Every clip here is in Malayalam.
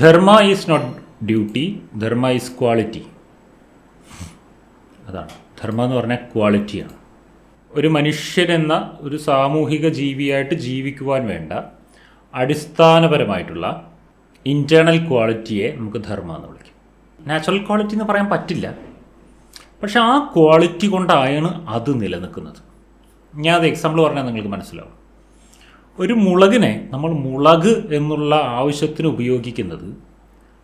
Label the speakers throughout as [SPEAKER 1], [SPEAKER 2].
[SPEAKER 1] Dharma is not duty dharma is quality അതാണ്. ധർമ്മ എന്ന് പറഞ്ഞാൽ ക്വാളിറ്റിയാണ് ഒരു മനുഷ്യനെന്ന ഒരു സാമൂഹിക ജീവിയായിട്ട് ജീവിക്കുവാൻ വേണ്ട അടിസ്ഥാനപരമായിട്ടുള്ള ഇന്റേർണൽ ക്വാളിറ്റിയെ നമുക്ക് ധർമ്മ എന്ന് വിളിക്കും. നാച്ചുറൽ ക്വാളിറ്റി എന്ന് പറയാൻ പറ്റില്ല. പക്ഷെ ആ ക്വാളിറ്റി കൊണ്ടാണ് അത് നിലനിൽക്കുന്നത്. ഞാൻ അത് എക്സാമ്പിൾ പറഞ്ഞാൽ നിങ്ങൾക്ക് മനസ്സിലാവും. ഒരു മുളകിനെ നമ്മൾ മുളക് എന്നുള്ള ആവശ്യത്തിന് ഉപയോഗിക്കുന്നത്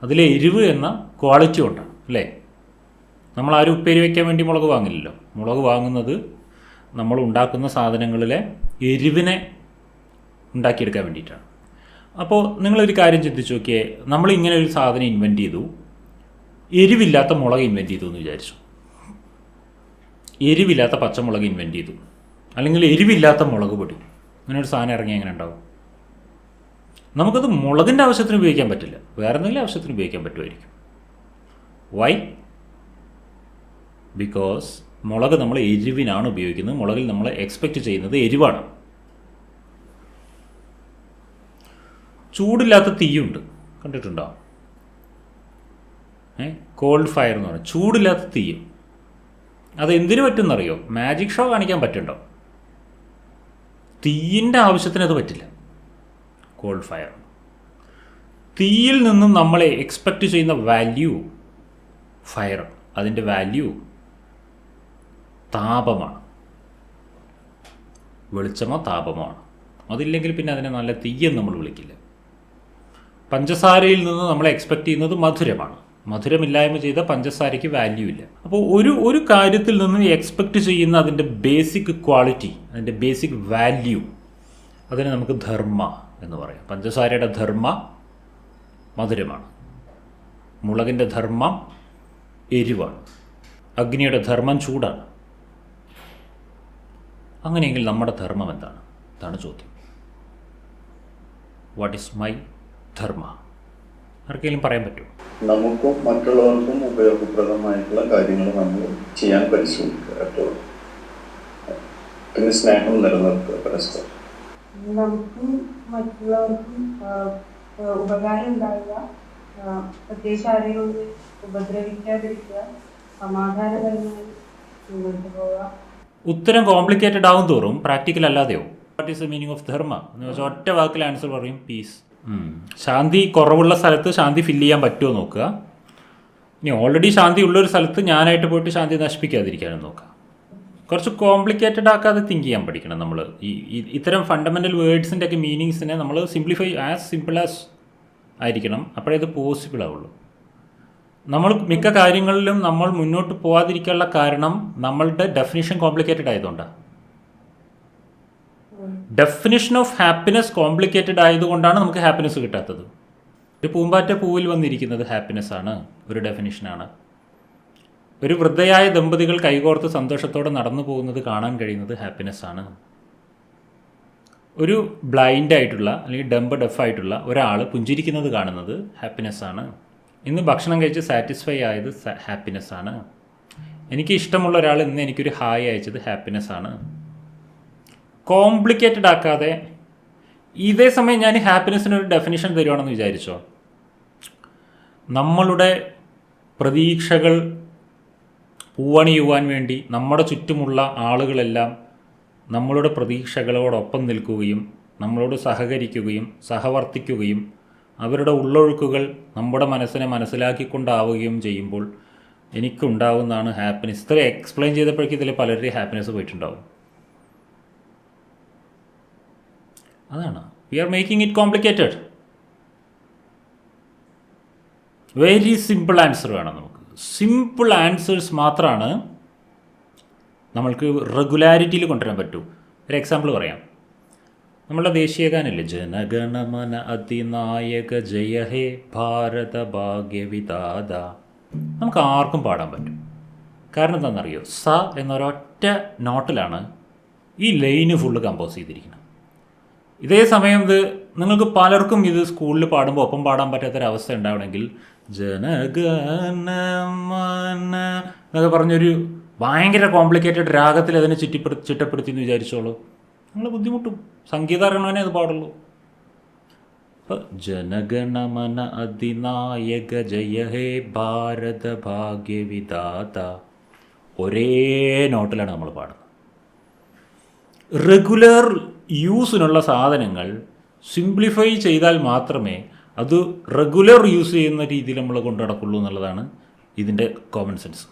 [SPEAKER 1] അതിലെ എരിവ് എന്ന ക്വാളിറ്റി കൊണ്ടാണ് അല്ലേ? നമ്മൾ ആരും ഉപ്പേരി വയ്ക്കാൻ വേണ്ടി മുളക് വാങ്ങില്ലല്ലോ. മുളക് വാങ്ങുന്നത് നമ്മൾ ഉണ്ടാക്കുന്ന സാധനങ്ങളിലെ എരിവിനെ ഉണ്ടാക്കിയെടുക്കാൻ വേണ്ടിയിട്ടാണ്. അപ്പോൾ നിങ്ങളൊരു കാര്യം ചിന്തിച്ചു നോക്കിയേ നമ്മൾ ഇങ്ങനെ ഒരു സാധനം ഇൻവെന്റ് ചെയ്തു. എരിവില്ലാത്ത മുളക് ഇൻവെന്റ് ചെയ്തു എന്ന് വിചാരിച്ചു. എരിവില്ലാത്ത പച്ചമുളക് ഇൻവെന്റ് ചെയ്തു. അല്ലെങ്കിൽ എരിവില്ലാത്ത മുളക് പൊടി. അങ്ങനെ ഒരു സാധനം ഇറങ്ങി എങ്ങനെ ഉണ്ടാവും? നമുക്കത് മുളകിന്റെ ആവശ്യത്തിന് ഉപയോഗിക്കാൻ പറ്റില്ല. വേറെ എന്തെങ്കിലും ആവശ്യത്തിന് ഉപയോഗിക്കാൻ പറ്റുമായിരിക്കും. വൈ ബിക്കോസ് മുളക് നമ്മൾ എരിവിനാണ് ഉപയോഗിക്കുന്നത്. മുളകിൽ നമ്മൾ എക്സ്പെക്റ്റ് ചെയ്യുന്നത് എരിവാണ്. ചൂടില്ലാത്ത തീയുണ്ട്. കണ്ടിട്ടുണ്ടോ? ഏ? കോൾഡ് ഫയർ എന്ന് പറയും ചൂടില്ലാത്ത തീയും അത് എന്തിനു പറ്റുമെന്നറിയോ? മാജിക് ഷോ കാണിക്കാൻ പറ്റുണ്ടോ തീയിന്റെ ആവശ്യത്തിന് അത് പറ്റില്ല. കോൾഡ് ഫയർ തീയിൽ നിന്നും നമ്മളെ എക്സ്പെക്റ്റ് ചെയ്യുന്ന വാല്യൂ ഫയർ അതിന്റെ വാല്യൂ താപമാണ്. വെളിച്ചമോ താപമാണ് അതില്ലെങ്കിൽ പിന്നെ അതിനെ നല്ല തീയെന്ന് നമ്മൾ വിളിക്കില്ല. പഞ്ചസാരയിൽ നിന്ന് നമ്മൾ എക്സ്പെക്റ്റ് ചെയ്യുന്നത് മധുരമാണ്. മധുരമില്ലായ്മ ചെയ്ത പഞ്ചസാരയ്ക്ക് വാല്യൂ ഇല്ല. അപ്പോൾ ഒരു ഒരു കാര്യത്തിൽ നിന്ന് എക്സ്പെക്റ്റ് ചെയ്യുന്ന അതിന്റെ ബേസിക് ക്വാളിറ്റി അതിന്റെ ബേസിക് വാല്യൂ അതിനെ നമുക്ക് ധർമ്മ എന്ന് പറയാം. പഞ്ചസാരയുടെ ധർമ്മ മധുരമാണ്. മുളകിന്റെ ധർമ്മം എരിവാണ്. അഗ്നിയുടെ ധർമ്മം ചൂടാണ്. അങ്ങനെയെങ്കിൽ നമ്മുടെ ധർമ്മം എന്താണ്? അതാണ് ചോദ്യം. What is my dharma? ആർക്കെങ്കിലും പറയാൻ പറ്റുമോ?
[SPEAKER 2] നമുക്കും മറ്റുള്ളവർക്കും ഉപയോഗപ്രദമായിട്ടുള്ള കാര്യങ്ങൾ നമ്മൾ ചെയ്യാൻ പരിശ്രമിക്കുക എപ്പോഴും പിന്നെ സ്നേഹം നിലനിർത്തുക പരസ്പരം.
[SPEAKER 3] നമുക്കും മറ്റുള്ളവർക്കും ഉപകാരം ഉണ്ടാവുക. ആ, പ്രത്യേകിച്ച് ആരെയും ഉപദ്രവിക്കാതിരിക്കുക. സമാധാനപരമായി മുന്നോട്ട് പോവുക.
[SPEAKER 1] ഉത്തരം കോംപ്ലിക്കേറ്റഡ് ആവും തോറും പ്രാക്ടിക്കൽ അല്ലാതെയോ? What is the meaning of dharma എന്ന് വെച്ചാൽ ഒറ്റ വാക്കിൽ ആൻസർ പറയും പീസ് ശാന്തി കുറവുള്ള സ്ഥലത്ത് ശാന്തി ഫില്ല് ചെയ്യാൻ പറ്റുമോ നോക്കുക. ഇനി ഓൾറെഡി ശാന്തി ഉള്ളൊരു സ്ഥലത്ത് ഞാനായിട്ട് പോയിട്ട് ശാന്തി നശിപ്പിക്കാതിരിക്കാനും നോക്കുക. കുറച്ച് കോംപ്ലിക്കേറ്റഡ് ആക്കാതെ തിങ്ക് ചെയ്യാൻ പഠിക്കണം നമ്മൾ ഈ ഇത്തരം ഫണ്ടമെന്റൽ വേർഡ്സിന്റെ ഒക്കെ മീനിങ്സിനെ നമ്മൾ സിംപ്ലിഫൈ ആസ് സിമ്പിൾ ആസ് ആയിരിക്കണം. അപ്പോഴേ ഇത് പോസിബിൾ ആവുള്ളൂ. നമ്മൾ മിക്ക കാര്യങ്ങളിലും നമ്മൾ മുന്നോട്ട് പോകാതിരിക്കാനുള്ള കാരണം നമ്മളുടെ ഡെഫിനിഷൻ കോംപ്ലിക്കേറ്റഡ് ആയതുകൊണ്ടാണ് ഡെഫിനിഷൻ ഓഫ് ഹാപ്പിനെസ് കോംപ്ലിക്കേറ്റഡ് ആയതുകൊണ്ടാണ് നമുക്ക് ഹാപ്പിനെസ് കിട്ടാത്തത്. ഒരു പൂമ്പാറ്റ പൂവിൽ വന്നിരിക്കുന്നത് ഹാപ്പിനെസ് ആണ് ഒരു ഡെഫിനിഷനാണ് ഒരു വൃദ്ധയായ ദമ്പതികൾ കൈകോർത്ത് സന്തോഷത്തോടെ നടന്നു പോകുന്നത് കാണാൻ കഴിയുന്നത് ഹാപ്പിനെസ് ആണ്. ഒരു ബ്ലൈൻഡ് ആയിട്ടുള്ള അല്ലെങ്കിൽ ഡംബ് ഡെഫ് ആയിട്ടുള്ള ഒരാൾ പുഞ്ചിരിക്കുന്നത് കാണുന്നത് ഹാപ്പിനെസ് ആണ്. ഇന്ന് ഭക്ഷണം കഴിച്ച് സാറ്റിസ്ഫൈ ആയത് ഹാപ്പിനെസ് ആണ്. എനിക്ക് ഇഷ്ടമുള്ള ഒരാൾ ഇന്ന് എനിക്കൊരു ഹായ് അയച്ചത് ഹാപ്പിനെസ് ആണ്. കോംപ്ലിക്കേറ്റഡ് ആക്കാതെ ഇതേ സമയം ഞാൻ ഹാപ്പിനെസ്സിന് ഒരു ഡെഫിനിഷൻ തരുവാണെന്ന് വിചാരിച്ചോ? നമ്മളുടെ പ്രതീക്ഷകൾ പൂവണിയുവാൻ വേണ്ടി നമ്മുടെ ചുറ്റുമുള്ള ആളുകളെല്ലാം നമ്മളുടെ പ്രതീക്ഷകളോടൊപ്പം നിൽക്കുകയും നമ്മളോട് സഹകരിക്കുകയും സഹവർത്തിക്കുകയും അവരുടെ ഉള്ളൊഴുക്കുകൾ നമ്മുടെ മനസ്സിനെ മനസ്സിലാക്കിക്കൊണ്ടാവുകയും ചെയ്യുമ്പോൾ എനിക്കുണ്ടാവുന്നതാണ് ഹാപ്പിനെസ് ഇത്രയും എക്സ്പ്ലെയിൻ ചെയ്തപ്പോഴേക്കും ഇതിൽ പലരുടെയും ഹാപ്പിനെസ് പോയിട്ടുണ്ടാവും. അതാണ്. We are making it complicated very simple answer വേണം നമുക്ക്. സിമ്പിൾ ആൻസേഴ്സ് മാത്രമാണ് നമ്മൾക്ക് റെഗുലാരിറ്റിയിൽ കൊണ്ടുവരാൻ പറ്റൂ. ഒരു എക്സാമ്പിൾ പറയാം. നമ്മളുടെ ദേശീയ ഗാനല്ലേ ജനഗണമന അതിനായക ജയ ഹേ ഭാരത ഭാഗ്യവിദാത നമുക്ക് ആർക്കും പാടാൻ പറ്റും. കാരണം എന്താണെന്നറിയോ? സ എന്നൊരൊറ്റ നോട്ടിലാണ് ഈ ലൈന് ഫുള്ള് കമ്പോസ് ചെയ്തിരിക്കുന്നത്. ഇതേ സമയം ഇത് നിങ്ങൾക്ക് പലർക്കും ഇത് സ്കൂളിൽ പാടുമ്പോൾ ഒപ്പം പാടാൻ പറ്റാത്തൊരവസ്ഥ ഉണ്ടാവണമെങ്കിൽ ജനഗണമന പറഞ്ഞൊരു ഭയങ്കര കോംപ്ലിക്കേറ്റഡ് രാഗത്തിൽ അതിനെ ചുറ്റിപ്പെടു ചിട്ടപ്പെടുത്തി എന്ന് വിചാരിച്ചോളൂ. നിങ്ങൾ ബുദ്ധിമുട്ടും. സംഗീതം അറിയണവനെ അത് പാടുള്ളൂ. അപ്പോൾ ജനഗണമന അതിനായക ജയ ഹേ ഭാരത ഭാഗ്യവിദാത ഒരേ നോട്ടിലാണ് നമ്മൾ പാടുന്നത്. റെഗുലർ യൂസിനുള്ള സാധനങ്ങൾ സിംപ്ലിഫൈ ചെയ്താൽ മാത്രമേ അത് റെഗുലർ യൂസ് ചെയ്യുന്ന രീതിയിൽ നമ്മൾ കൊണ്ടു നടക്കുള്ളൂ എന്നുള്ളതാണ് ഇതിന്റെ കോമൺ സെൻസ്